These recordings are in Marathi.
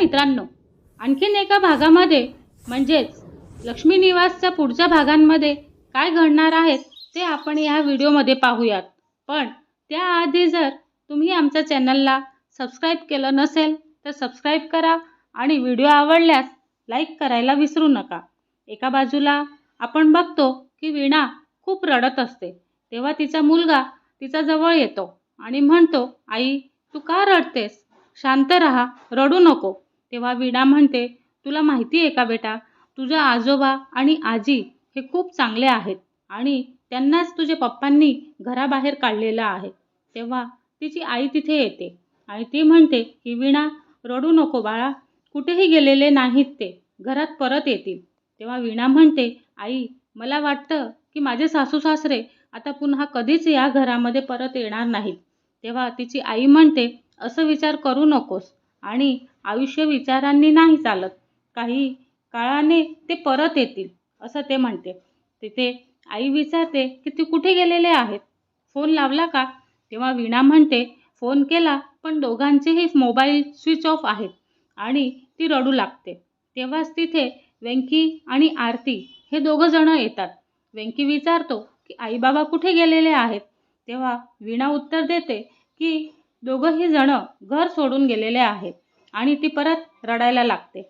मित्रांनो. आणखीन एका भागामध्ये म्हणजेच लक्ष्मी निवासच्या पुढच्या भागांमध्ये काय घडणार आहेत ते आपण या व्हिडिओमध्ये पाहूयात. पण त्याआधी जर तुम्ही आमच्या चॅनलला सबस्क्राईब केलं नसेल तर सबस्क्राईब करा आणि व्हिडिओ आवडल्यास लाईक करायला विसरू नका. एका बाजूला आपण बघतो की वीणा खूप रडत असते. तेव्हा तिचा मुलगा तिच्या जवळ येतो आणि म्हणतो आई तू का रडतेस? शांत राहा रडू नको. तेव्हा वीणा म्हणते तुला माहिती आहे का बेटा तुझ्या आजोबा आणि आजी हे खूप चांगले आहेत आणि त्यांनाच तुझ्या पप्पांनी घराबाहेर काढलेलं आहे. तेव्हा तिची आई तिथे येते आणि ती म्हणते की वीणा रडू नको बाळा कुठेही गेलेले नाहीत ते घरात परत येतील. तेव्हा वीणा म्हणते आई मला वाटतं की माझे सासू सासरे आता पुन्हा कधीच या घरामध्ये परत येणार नाहीत. तेव्हा तिची आई म्हणते असं विचार करू नकोस आणि आयुष्य विचारांनी नाही चालत. काही काळाने ते परत येतील असं ते म्हणते. तिथे आई विचारते की ती कुठे गेलेले आहेत? फोन लावला का? तेव्हा वीणा म्हणते फोन केला पण दोघांचेही मोबाईल स्विच ऑफ आहेत आणि ती रडू लागते. तेव्हाच तिथे व्यंकी आणि आरती हे दोघंजणं येतात. व्यंकी विचारतो की आईबाबा कुठे गेलेले आहेत? तेव्हा वीणा उत्तर देते की दोघंही जणं घर सोडून गेलेले आहेत. आणि ती परत रडायला लागते.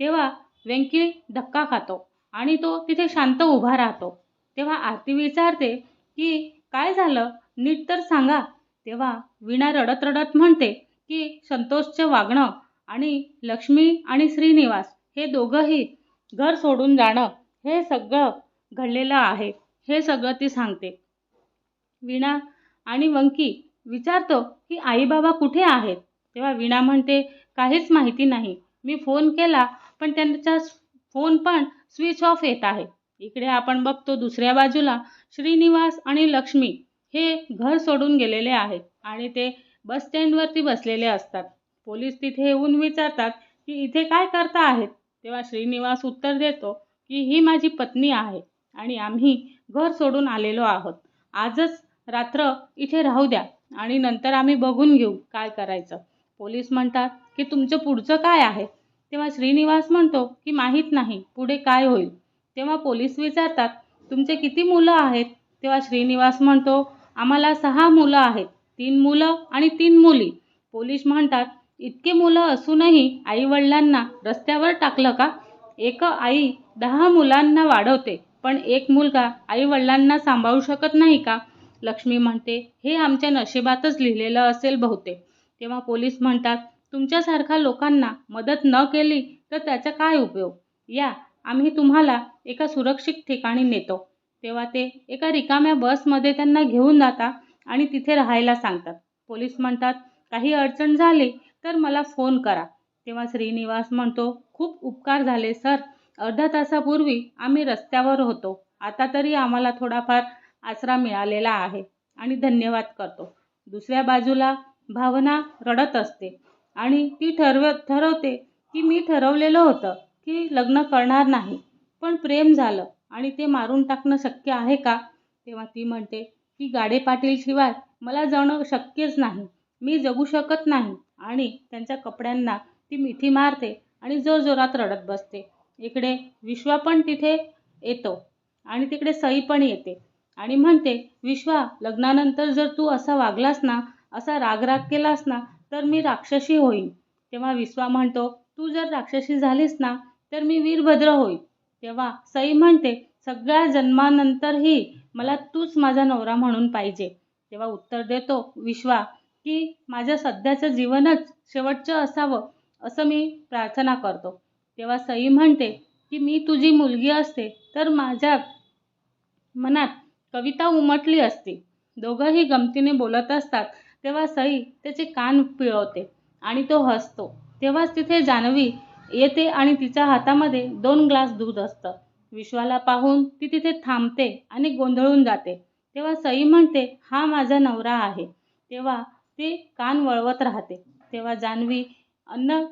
तेव्हा व्यंकी धक्का खातो आणि तो तिथे शांत उभा राहतो. तेव्हा आरती विचारते की काय झालं? नीट तर सांगा. तेव्हा वीणा रडत रडत म्हणते की संतोषचं वागणं आणि लक्ष्मी आणि श्रीनिवास हे दोघंही घर सोडून जाणं हे सगळं घडलेलं आहे हे सगळं ती सांगते. वीणा आणि वंकी विचारतो की आई बाबा कुठे आहेत? तेव्हा वीणा म्हणते काहीच माहिती नाही. मी फोन केला पण त्यांचा फोन पण स्विच ऑफ येत आहे. इकडे आपण बघतो दुसऱ्या बाजूला श्रीनिवास आणि लक्ष्मी हे घर सोडून गेलेले आहेत आणि ते बस स्टँडवरती बसलेले असतात. पोलीस तिथे येऊन विचारतात की इथे काय करता आहेत? तेव्हा श्रीनिवास उत्तर देतो की ही माझी पत्नी आहे आणि आम्ही घर सोडून आलेलो आहोत. आजच रात्र इथे राहू द्या आणि नंतर आम्ही बघून घेऊ काय करायचं. पोलीस म्हणतात की तुमचं पुढचं काय आहे? तेव्हा श्रीनिवास म्हणतो की माहीत नाही पुढे काय होईल? तेव्हा पोलीस विचारतात तुमचे किती मुलं आहेत? तेव्हा श्रीनिवास म्हणतो आम्हाला सहा मुलं आहेत. तीन मुलं आणि तीन मुली. पोलीस म्हणतात इतके मुलं असूनही आईवडिलांना रस्त्यावर टाकलं का? एक आई दहा मुलांना वाढवते पण एक मुलगा आईवडिलांना सांभाळू शकत नाही का? लक्ष्मी म्हणते हे आमच्या नशिबातच लिहिलेलं असेल बहुतेक. तेव्हा पोलीस म्हणतात तुमच्यासारख्या लोकांना मदत न केली तर त्याचा काय उपयोग? या आम्ही तुम्हाला एका सुरक्षित ठिकाणी नेतो. तेव्हा ते एका रिकाम्या बसमध्ये त्यांना घेऊन जातात आणि तिथे राहायला सांगतात. पोलीस म्हणतात काही अडचण झाली तर मला फोन करा. तेव्हा श्रीनिवास म्हणतो खूप उपकार झाले सर. अर्ध्या तासापूर्वी आम्ही रस्त्यावर होतो. आता तरी आम्हाला थोडाफार आसरा मिळालेला आहे आणि धन्यवाद करतो. दुसऱ्या बाजूला भावना रडत असते. आणि ती ठरव ठरवते की मी ठरवलेलं होतं की लग्न करणार नाही. पण प्रेम झालं आणि ते मारून टाकणं शक्य आहे का? तेव्हा ती म्हणते की गाडे पाटीलशिवाय मला जगणं शक्यच नाही. मी जगू शकत नाही. आणि त्यांच्या कपड्यांना ती मिठी मारते आणि जोरजोरात रडत बसते. इकडे विश्वा पण तिथे येतो आणि तिकडे सई पण येते. आणि म्हणते विश्वा लग्नानंतर जर तू असा वागलास ना असा रागराग केलास ना तर मी राक्षसी होईन. तेव्हा विश्वा म्हणतो तू जर राक्षसी झालीस ना तर मी वीरभद्र होईल तेव्हा सई म्हणते सगळ्या जन्मानंतरही मला तूच माझा नवरा म्हणून पाहिजे. तेव्हा उत्तर देतो विश्वा की माझं सध्याचं जीवनच शेवटचं असावं असं मी प्रार्थना करतो. तेव्हा सई म्हणते की मी तुझी मुलगी असते तर माझ्या मनात कविता उमटली असती. दोघंही गमतीने बोलत असतात. तेव्हा सई त्याचे कान पिळवते आणि तो हसतो. तेव्हाच तिथे जान्हवी येते आणि तिच्या हातामध्ये दोन ग्लास दूध असतं. विश्वाला पाहून ती तिथे थांबते आणि गोंधळून जाते. तेव्हा सई म्हणते हा माझा नवरा आहे. तेव्हा ती कान वळवत राहते. तेव्हा जान्हवी अन्न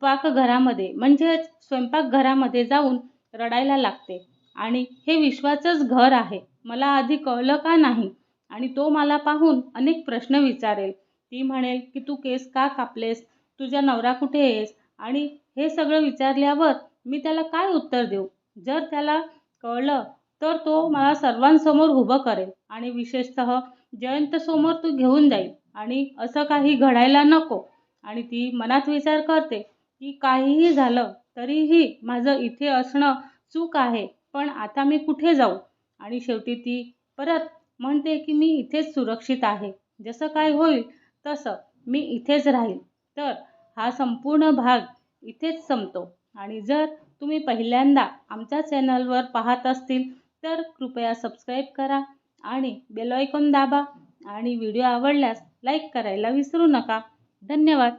पाकघरामध्ये म्हणजेच स्वयंपाकघरामध्ये जाऊन रडायला लागते. आणि हे विश्वाचंच घर आहे. मला आधी कळलं का नाही? आणि तो मला पाहून अनेक प्रश्न विचारेल. ती म्हणेल की तू केस का कापलेस? तुझा नवरा कुठे आहेस? आणि हे सगळं विचारल्यावर मी त्याला काय उत्तर देऊ? जर त्याला कळलं तर तो मला सर्वांसमोर उभं करेल आणि विशेषतः जयंतसमोर तो घेऊन जाईल आणि असं काही घडायला नको. आणि ती मनात विचार करते की काहीही झालं तरीही माझं इथे असणं चूक आहे पण आता मी कुठे जाऊ? आणि शेवटी ती परत म्हणते की मी इथेच सुरक्षित आहे. जसं काय होईल तसं मी इथेच राहील. तर हा संपूर्ण भाग इथेच संपतो. आणि जर तुम्ही पहिल्यांदा आमच्या चॅनलवर पाहत असतील तर कृपया सबस्क्राईब करा आणि बेल आयकॉन दाबा. आणि व्हिडिओ आवडल्यास लाईक करायला विसरू नका. धन्यवाद.